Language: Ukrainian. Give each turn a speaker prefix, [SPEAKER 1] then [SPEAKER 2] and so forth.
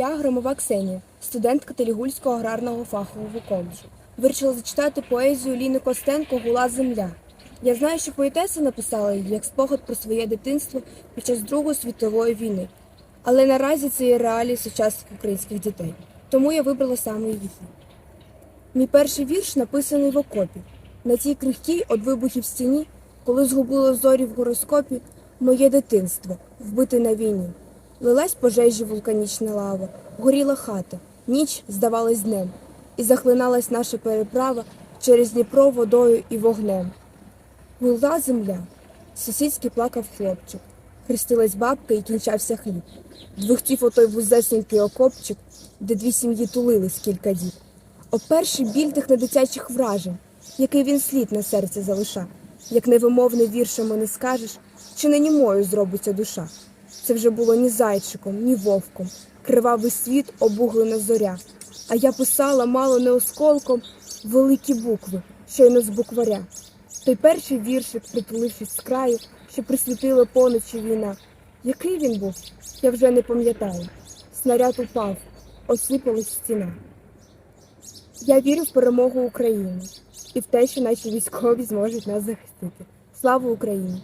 [SPEAKER 1] Я Громова Ксенія, студентка Телігульського аграрного фахового коледжу. Вирішила зачитати поезію Ліни Костенко Гула земля. Я знаю, що поетеса написала її як спогад про своє дитинство під час Другої світової війни. Але наразі це є реалії сучасних українських дітей. Тому я вибрала саме її. Мій перший вірш написаний в окопі. На цій крихкій від вибухів стіні, коли згубило зорі в гороскопі, моє дитинство, вбите на війні. Лилась пожежі вулканічна лава, горіла хата, ніч здавалась днем, і захлиналась наша переправа через Дніпро водою і вогнем. Гула земля, сусідський плакав хлопчик, хрестилась бабка і кінчався хліб. Двихтів отой вузесенький окопчик, де дві сім'ї тулились кілька діб. О перший біль тих недитячих вражень, який він слід на серці залиша, як невимовне віршами не скажеш, чи не німою зробиться душа. Це вже було ні зайчиком, ні вовком, кривавий світ, обуглена зоря. А я писала мало не осколком великі букви, щойно з букваря. Той перший віршик, притулившись з краю, що присвітила поночі війна. Який він був, я вже не пам'ятаю. Снаряд упав, осипалась стіна. Я вірю в перемогу України і в те, що наші військові зможуть нас захистити. Слава Україні!